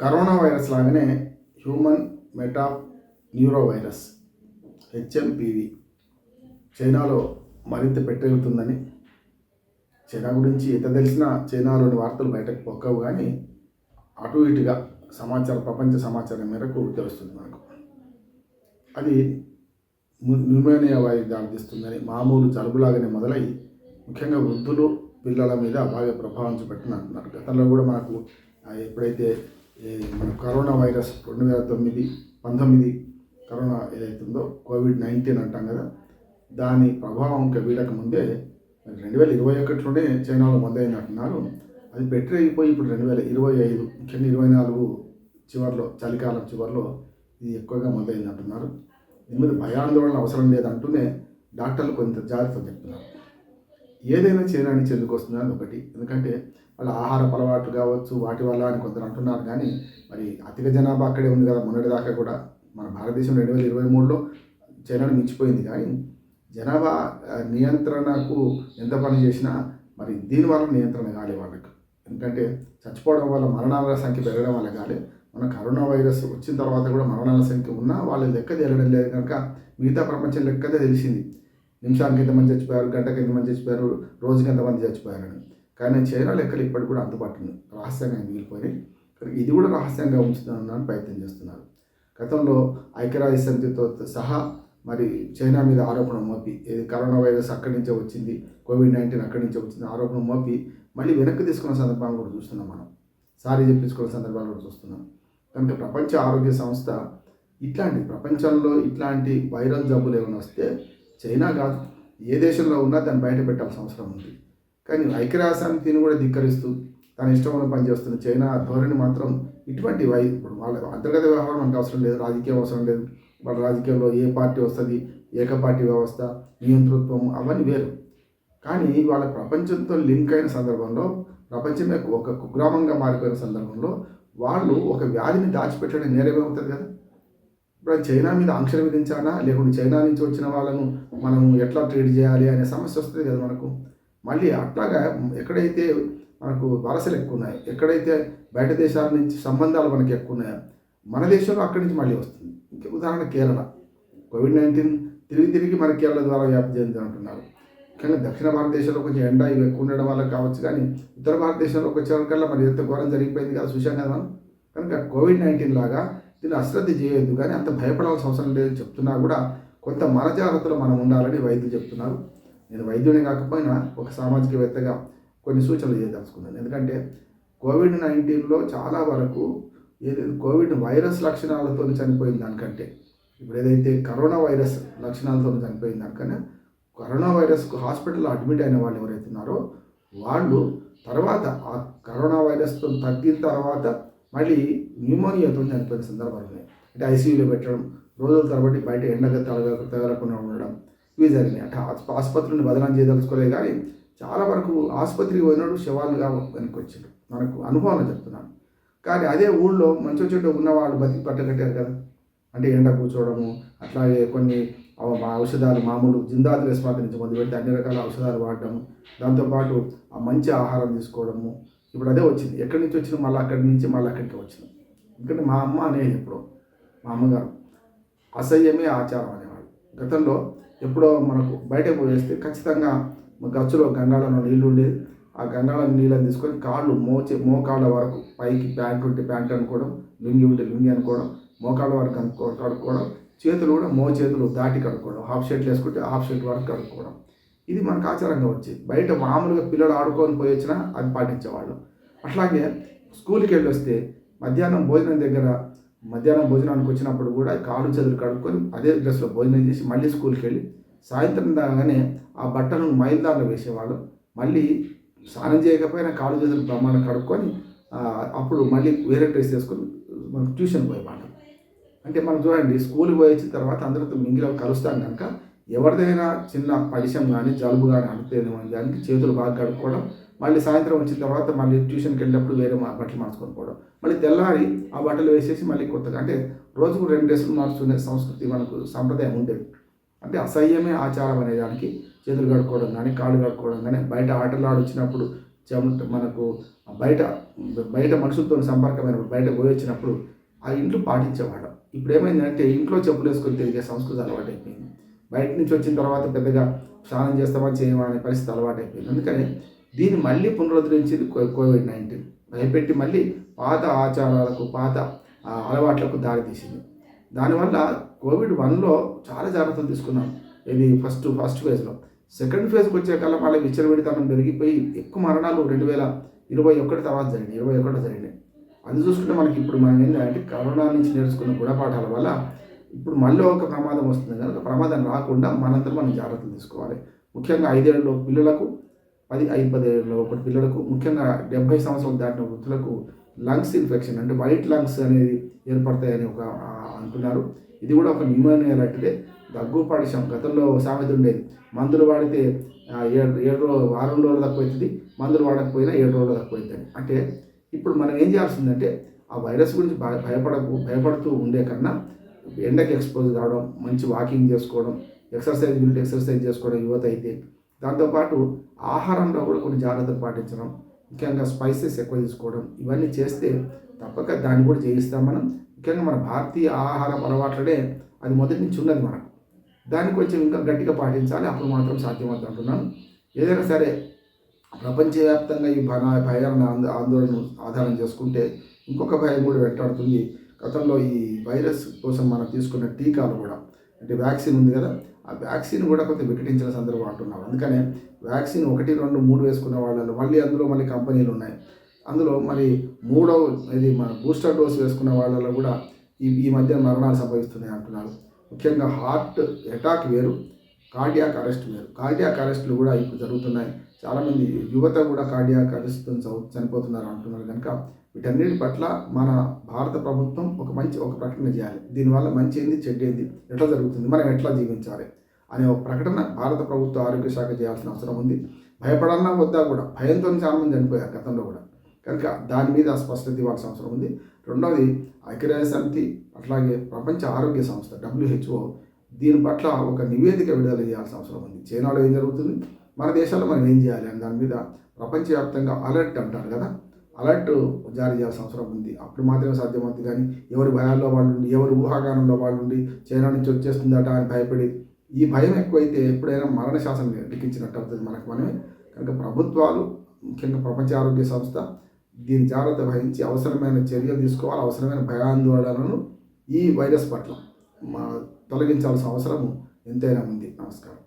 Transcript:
Corona virus లాగానే human meta neuro virus HMPV చైనాలో మరింత పెట్టెగుతుందని చైనా గురించి ఎంత తెలిసినా చైనాలోని వార్తలు బయటకు పొక్కవు కానీ అటు ఇటుగా సమాచారం ప్రపంచ సమాచారం మేరకు తెలుస్తుంది మనకు. అది న్యూమోనియా వాయి దారితీస్తుందని మామూలు జలుబులాగానే మొదలై ముఖ్యంగా వృద్ధులు పిల్లల మీద బాగా ప్రభావం చూపెట్టిన అంటున్నారు గతంలో కూడా మనకు ఎప్పుడైతే మన కరోనా వైరస్ రెండు వేల తొమ్మిది పంతొమ్మిది కరోనా ఏదైతుందో కోవిడ్ నైన్టీన్ అంటాం కదా దాని ప్రభావం ఇంకా వీడక ముందే రెండు వేల ఇరవై ఒకటిలోనే చైనాలో మొదలైంది అంటున్నారు అది బెటర్ అయిపోయి ఇప్పుడు రెండు వేల ఇరవై ఐదు ముఖ్యంగా ఇరవై నాలుగు చివరిలో చలికాలం చివరిలో ఇది ఎక్కువగా మొదలైంది అంటున్నారు దీని మీద భయాందోళన అవసరం లేదంటూనే డాక్టర్లు కొంత జాగ్రత్త చెప్తున్నారు. ఏదైనా చైనా నుంచి ఎందుకు వస్తుందని ఒకటి. ఎందుకంటే వాళ్ళ ఆహార అలవాట్లు కావచ్చు వాటి వల్ల అని కొందరు అంటున్నారు. కానీ మరి అధిక జనాభా అక్కడే ఉంది కదా మొన్నటి దాకా కూడా మన భారతదేశం రెండు వేల ఇరవై మూడులో చైనాను మించిపోయింది. కానీ జనాభా నియంత్రణకు ఎంత పని చేసినా మరి దీనివల్ల నియంత్రణ కాలే వాళ్ళకి. ఎందుకంటే చచ్చిపోవడం వల్ల మరణాల సంఖ్య పెరగడం వల్ల కాలే. మన కరోనా వైరస్ వచ్చిన తర్వాత కూడా మరణాల సంఖ్య ఉన్నా వాళ్ళ లెక్క తేలడం లేదు కనుక మిగతా ప్రపంచం లెక్కదే తెలిసింది. నిమిషానికి ఎంతమంది చచ్చిపోయారు గంటకి ఎంతమంది చచ్చిపోయారు రోజుకి ఎంతమంది చచ్చిపోయారని. కానీ చైనా లెక్కలు ఇప్పటికి కూడా అందుబాటులో రహస్యంగా మిగిలిపోయినాయి. కానీ ఇది కూడా రహస్యంగా ఉంచుతానని ప్రయత్నం చేస్తున్నారు. గతంలో ఐక్యరాజ్య సమితితో సహా మరి చైనా మీద ఆరోపణ మోపి ఇది కరోనా వైరస్ అక్కడి నుంచే వచ్చింది కోవిడ్ నైన్టీన్ అక్కడి నుంచే వచ్చింది ఆరోపణ మోపి మళ్ళీ వెనక్కి తీసుకున్న సందర్భాలు కూడా చూస్తున్నాం మనం. సారీ చెప్పించుకున్న సందర్భాలు కూడా చూస్తున్నాం. కనుక ప్రపంచ ఆరోగ్య సంస్థ ఇట్లాంటి ప్రపంచంలో ఇట్లాంటి వైరల్ జబ్బులు ఏమైనా వస్తే చైనా కాదు ఏ దేశంలో ఉన్నా దాన్ని బయట పెట్టాల్సిన అవసరం ఉంది. కానీ ఐక్యరాజ్య సమితిని కూడా ధిక్కరిస్తూ తన ఇష్టమైన పని చేస్తున్న చైనా ధోరణి మాత్రం ఇటువంటి వై ఇప్పుడు వాళ్ళ అంతర్గత వ్యవహారం అంటే అవసరం లేదు రాజకీయం అవసరం లేదు. వాళ్ళ రాజకీయంలో ఏ పార్టీ వస్తుంది? ఏకపార్టీ వ్యవస్థ నియంతృత్వం అవన్నీ వేరు. కానీ వాళ్ళ ప్రపంచంతో లింక్ అయిన సందర్భంలో ప్రపంచమే ఒక కుగ్రామంగా మారిపోయిన సందర్భంలో వాళ్ళు ఒక వ్యాధిని దాచిపెట్టడం నేరమవుతుంది కదా. ఇప్పుడు చైనా మీద ఆంక్షలు విధించాలా లేకుంటే చైనా నుంచి వచ్చిన వాళ్ళను మనం ఎట్లా ట్రీట్ చేయాలి అనే సమస్య వస్తుంది కదా మనకు. మళ్ళీ అట్లాగా ఎక్కడైతే మనకు వలసలు ఎక్కువ ఉన్నాయి ఎక్కడైతే బయట దేశాల నుంచి సంబంధాలు మనకి ఎక్కువ ఉన్నాయో మన దేశంలో అక్కడి నుంచి మళ్ళీ వస్తుంది. ఇంకా ఉదాహరణ కేరళ. కోవిడ్ నైన్టీన్ తిరిగి తిరిగి మన కేరళ ద్వారా వ్యాప్తి చెంది అంటున్నారు. ముఖ్యంగా దక్షిణ భారతదేశంలో కొంచెం ఎండ ఇవి ఎక్కువ ఉండడం వల్ల కావచ్చు కానీ ఉత్తర భారతదేశంలోకి వచ్చేవరకల్లా మరి ఎంత ఘోరం జరిగిపోయింది కదా చూశాం కదా మనం. కనుక కోవిడ్ నైన్టీన్ లాగా దీన్ని అశ్రద్ధ చేయొద్దు కానీ అంత భయపడాల్సిన అవసరం లేదని చెప్తున్నా కూడా కొంత మన జాగ్రత్తలో మనం ఉండాలని వైద్యులు చెప్తున్నారు. నేను వైద్యుని కాకపోయినా ఒక సామాజికవేత్తగా కొన్ని సూచనలు చేయదలుచుకున్నాను. ఎందుకంటే కోవిడ్ నైన్టీన్లో చాలా వరకు ఏది కోవిడ్ వైరస్ లక్షణాలతో చనిపోయిన దానికంటే ఇప్పుడు ఏదైతే కరోనా వైరస్ లక్షణాలతో చనిపోయిన దానికన్నా కరోనా వైరస్కు హాస్పిటల్లో అడ్మిట్ అయిన వాళ్ళు ఎవరైతే ఉన్నారో వాళ్ళు తర్వాత ఆ కరోనా వైరస్తో తగ్గిన తర్వాత మళ్ళీ న్యూమోనియాతో చనిపోయిన సందర్భాలు ఉన్నాయి. అంటే ఐసీయూలో పెట్టడం రోజుల తరబడి బయట ఎండగా తగలకుండా ఉండడం ఇవి జరిగినాయి అంటే ఆసుపత్రిని బదనాం చేయదలుచుకోలేదు కానీ చాలా వరకు ఆసుపత్రికి పోయినాడు శవాలుగా వెనక్కి వచ్చిండు మనకు అనుభవం చెప్తున్నాను కానీ అదే ఊళ్ళో మంచి చెట్టు ఉన్నవాళ్ళు బతికి పట్టగట్టారు కదా. అంటే ఎండ కూర్చోవడము అట్లాగే కొన్ని మా ఔషధాలు మామూలు జిందాల్ రెస్పాట్ నుంచి మొదలుపెట్టి అన్ని రకాల ఔషధాలు వాడటము దాంతోపాటు ఆ మంచి ఆహారం తీసుకోవడము. ఇప్పుడు అదే వచ్చింది. ఎక్కడి నుంచి వచ్చిన మళ్ళీ అక్కడి నుంచి మళ్ళీ అక్కడికి వచ్చింది. ఎందుకంటే మా అమ్మ అనేది ఇప్పుడు మా అమ్మగారు అసహ్యమే ఆచారం అనేవాడు గతంలో ఎప్పుడో మనకు బయటకు పోయేస్తే ఖచ్చితంగా గచ్చులో గంగాళంలో నీళ్ళు ఉండేది. ఆ గంగాళం నీళ్ళని తీసుకొని కాళ్ళు మోచే మోకాళ్ళ వరకు పైకి ప్యాంట్ ఉంటే ప్యాంట్ అనుకోవడం లుంగి ఉంటే లుంగి అనుకోవడం మోకాళ్ళ వరకు అనుకో కడుక్కోవడం చేతులు కూడా మో చేతులు దాటి కడుక్కోవడం హాఫ్ షర్ట్ వేసుకుంటే హాఫ్ షర్ట్ వరకు కడుక్కోవడం. ఇది మనకు ఆచారంగా వచ్చేది. బయట మామూలుగా పిల్లలు ఆడుకొని పోయి వచ్చినా అది పాటించేవాళ్ళు. అట్లాగే స్కూల్కి వెళ్ళి వస్తే మధ్యాహ్నం భోజనం దగ్గర మధ్యాహ్నం భోజనానికి వచ్చినప్పుడు కూడా కాలు చేతులు కడుక్కొని అదే డ్రెస్లో భోజనం చేసి మళ్ళీ స్కూల్కి వెళ్ళి సాయంత్రం దాగానే ఆ బట్టలను మైల్దారులు వేసేవాళ్ళు. మళ్ళీ స్నానం చేయకపోయినా కాలు చేతులు బ్రహ్మాండం కడుక్కొని అప్పుడు మళ్ళీ వేరే డ్రెస్ వేసుకొని మనం ట్యూషన్ పోయేవాళ్ళం. అంటే మనం చూడండి స్కూల్కి పోయి వచ్చిన తర్వాత అందరితో మింగిలో కలుస్తాం కనుక ఎవరిదైనా చిన్న పరిచయం కానీ జలుబు కానీ అంటేనే దానికి చేతులు బాగా కడుక్కోవడం మళ్ళీ సాయంత్రం వచ్చిన తర్వాత మళ్ళీ ట్యూషన్కి వెళ్ళినప్పుడు వేరే మా బట్టలు మార్చుకొని పోవడం. మళ్ళీ తెల్లారి ఆ బట్టలు వేసేసి మళ్ళీ కొత్తగా అంటే రోజుకు రెండు డ్రెస్సులు మార్చుకునే సంస్కృతి మనకు సంప్రదాయం ఉండేది. అంటే అసహ్యమే ఆచారం అనే దానికి చేతులు కడుక్కోవడం కానీ కాళ్ళు కడుక్కోవడం కానీ బయట ఆటలు ఆడొచ్చినప్పుడు చెమట మనకు బయట బయట మనుషులతో సంపర్కమైనప్పుడు బయట పోయి వచ్చినప్పుడు ఆ ఇంట్లో పాటించేవాడు ఇప్పుడు ఏమైందంటే ఇంట్లో చెప్పులు వేసుకొని తిరిగే సంస్కృతి అలవాటు అయిపోయింది. బయట నుంచి వచ్చిన తర్వాత పెద్దగా స్నానం చేస్తామని చేయమనే పరిస్థితి అలవాటు అయిపోయింది. అందుకని దీన్ని మళ్ళీ పునరుద్ధరించింది కోవిడ్ నైన్టీన్. భయపెట్టి మళ్ళీ పాత ఆచారాలకు పాత అలవాట్లకు దారితీసింది. దానివల్ల కోవిడ్ వన్లో చాలా జాగ్రత్తలు తీసుకున్నాం. ఇది ఫస్ట్ ఫస్ట్ ఫేజ్లో. సెకండ్ ఫేజ్కి వచ్చే కల్లా మళ్ళీ విచ్చలవిడితనం పెరిగిపోయి ఎక్కువ మరణాలు రెండు వేల ఇరవై ఒకటి తర్వాత జరిగింది ఇరవై ఒకటి జరిగినాయి. అది చూసుకుంటే మనకి ఇప్పుడు మనం ఏంటంటే కరోనా నుంచి నేర్చుకున్న గుణపాఠాల వల్ల ఇప్పుడు మళ్ళీ ఒక ప్రమాదం వస్తుంది. కనుక ప్రమాదం రాకుండా మనంతా మనం జాగ్రత్తలు తీసుకోవాలి. ముఖ్యంగా ఐదేళ్ళలో పిల్లలకు పది ఐదు పదేళ్ళలో ఒకటి పిల్లలకు ముఖ్యంగా డెబ్బై సంవత్సరాలు దాటిన వృద్ధులకు లంగ్స్ ఇన్ఫెక్షన్ అంటే వైట్ లంగ్స్ అనేది ఏర్పడతాయని ఒక అంటున్నారు. ఇది కూడా ఒక న్యూమోనియా లాంటిదే. దగ్గు పడిషం గతంలో సామెత ఉండేది. మందులు వాడితే ఏడు ఏడు రోజు వారం రోజులు తక్కువ అవుతుంది మందులు వాడకపోయినా ఏడు రోజులు తక్కువ అవుతుంది అంటే ఇప్పుడు మనం ఏం చేయాల్సిందంటే ఆ వైరస్ గురించి భయ భయపడకు భయపడుతూ ఉండే కన్నా ఎండకి ఎక్స్పోజ్ కావడం మంచి వాకింగ్ చేసుకోవడం ఎక్సర్సైజ్ ఉంటే ఎక్సర్సైజ్ చేసుకోవడం యువత అయితే దాంతోపాటు ఆహారంలో కూడా కొన్ని జాగ్రత్తలు పాటించడం ముఖ్యంగా స్పైసెస్ ఎక్కువ తీసుకోవడం ఇవన్నీ చేస్తే తప్పక దాన్ని కూడా చేయిస్తాం మనం. ముఖ్యంగా మన భారతీయ ఆహార అలవాట్లనే అది మొదటి నుంచి ఉన్నది మనకు. దాన్ని కొంచెం ఇంకా గట్టిగా పాటించాలి. అప్పుడు మాత్రం సాధ్యమవుతుంది అంటున్నాను. ఏదైనా సరే ప్రపంచవ్యాప్తంగా ఈ భయ భయాలను ఆందోళన ఆధారం చేసుకుంటే ఇంకొక భయం కూడా వెంటాడుతుంది. గతంలో ఈ వైరస్ కోసం మనం తీసుకున్న టీకాలు కూడా అంటే వ్యాక్సిన్ ఉంది కదా ఆ వ్యాక్సిన్ కూడా కొంత వికటించిన సందర్భం అంటున్నారు. అందుకనే వ్యాక్సిన్ ఒకటి రెండు మూడు వేసుకున్న వాళ్ళలో మళ్ళీ అందులో మళ్ళీ కంపెనీలు ఉన్నాయి. అందులో మరి మూడవ ఇది మన బూస్టర్ డోస్ వేసుకున్న వాళ్ళలో కూడా ఈ ఈ మధ్య మరణాలు సంభవిస్తున్నాయి అంటున్నారు. ముఖ్యంగా హార్ట్ అటాక్ వేరు కార్డియాక్ అరెస్ట్ వేరు. కార్డియాక్ అరెస్టులు కూడా ఇప్పుడు జరుగుతున్నాయి. చాలామంది యువత కూడా కార్డియాక్ అరెస్ట్ చనిపోతున్నారు అంటున్నారు కనుక వీటన్నిటి పట్ల మన భారత ప్రభుత్వం ఒక మంచి ఒక ప్రకటన చేయాలి. దీనివల్ల మంచి ఏంది చెడ్డ ఏంది ఎట్లా జరుగుతుంది మనం ఎట్లా జీవించాలి? అనే ఒక ప్రకటన భారత ప్రభుత్వ ఆరోగ్య శాఖ చేయాల్సిన అవసరం ఉంది. భయపడాలన్నా వద్దా కూడా భయంతో చాలామంది చనిపోయారు గతంలో కూడా. కనుక దాని మీద స్పష్టత ఇవ్వాల్సిన అవసరం ఉంది. రెండవది ఐక్యరాజ్య సమితి అట్లాగే ప్రపంచ ఆరోగ్య సంస్థ డబ్ల్యూహెచ్ఓ దీని పట్ల ఒక నివేదిక విడుదల చేయాల్సిన అవసరం ఉంది. చైనాలో ఏం జరుగుతుంది? మన దేశాల్లో మనం ఏం చేయాలి అని దాని మీద ప్రపంచవ్యాప్తంగా అలర్ట్ అంటారు కదా. అలర్ట్ జారీ చేయాల్సిన అవసరం ఉంది. అప్పుడు మాత్రమే సాధ్యమవుతుంది కానీ ఎవరి భయాల్లో వాళ్ళు ఉండి ఎవరు ఊహాగానంలో వాళ్ళు ఉండి చైనా నుంచి వచ్చేస్తుందట అని భయపడి ఈ భయం ఎక్కువైతే ఎప్పుడైనా మరణ శాసనం లిఖించినట్టు అవుతుంది మనకు మనమే. కనుక ప్రభుత్వాలు ముఖ్యంగా ప్రపంచ ఆరోగ్య సంస్థ దీని జాగ్రత్త వహించి అవసరమైన చర్యలు తీసుకోవాలి. అవసరమైన భయాందోళనలను ఈ వైరస్ పట్ల మా తొలగించాల్సిన అవసరం ఎంతైనా ఉంది. నమస్కారం.